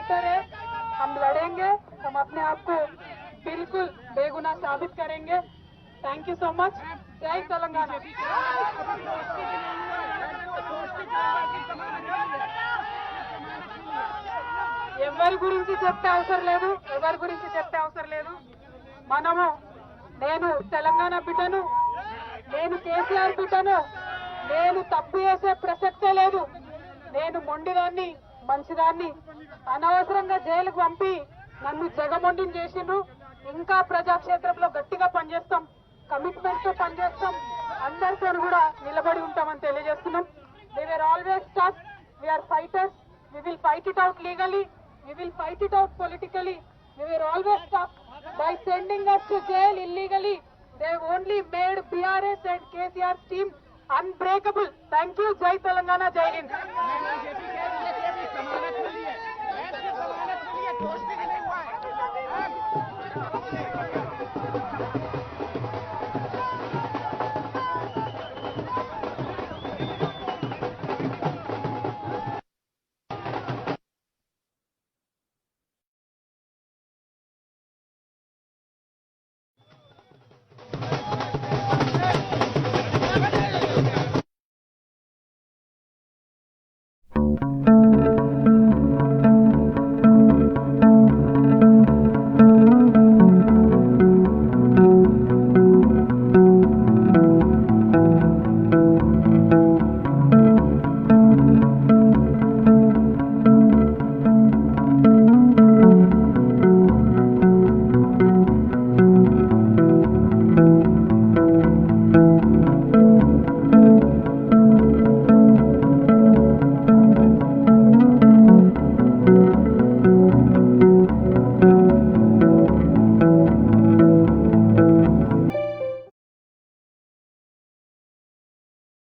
Fighter है हम लड़ेंगे हम अपने आप को बिल्कुल बेगुनाह साबित करेंगे थैंक यू सो मच जय तेलंगाना ఎవరి గురించి చెప్పే అవసరం లేదు ఎవరి గురించి చెప్పే అవసరం లేదు మనము నేను తెలంగాణ బిడ్డను నేను కేసీఆర్ బిడ్డను నేను తప్పు చేసే ప్రసక్తే లేదు నేను మొండిదాన్ని మంచిదాన్ని అనవసరంగా జైలుకు పంపి నన్ను జగమొండి చేసిండ్రు. ఇంకా ప్రజాక్షేత్రంలో గట్టిగా పనిచేస్తాం. కమిట్మెంట్తో పనిచేస్తాం. అందరితో కూడా నిలబడి ఉంటామని తెలియజేస్తున్నాం. They're always scared we are fighters we will fight it out legally we will fight it out politically they're always stop by sending us to jail illegally they only made BRS and KCR team unbreakable thank you Jai Telangana Jai Hind जमानत मिली है। दोस्ती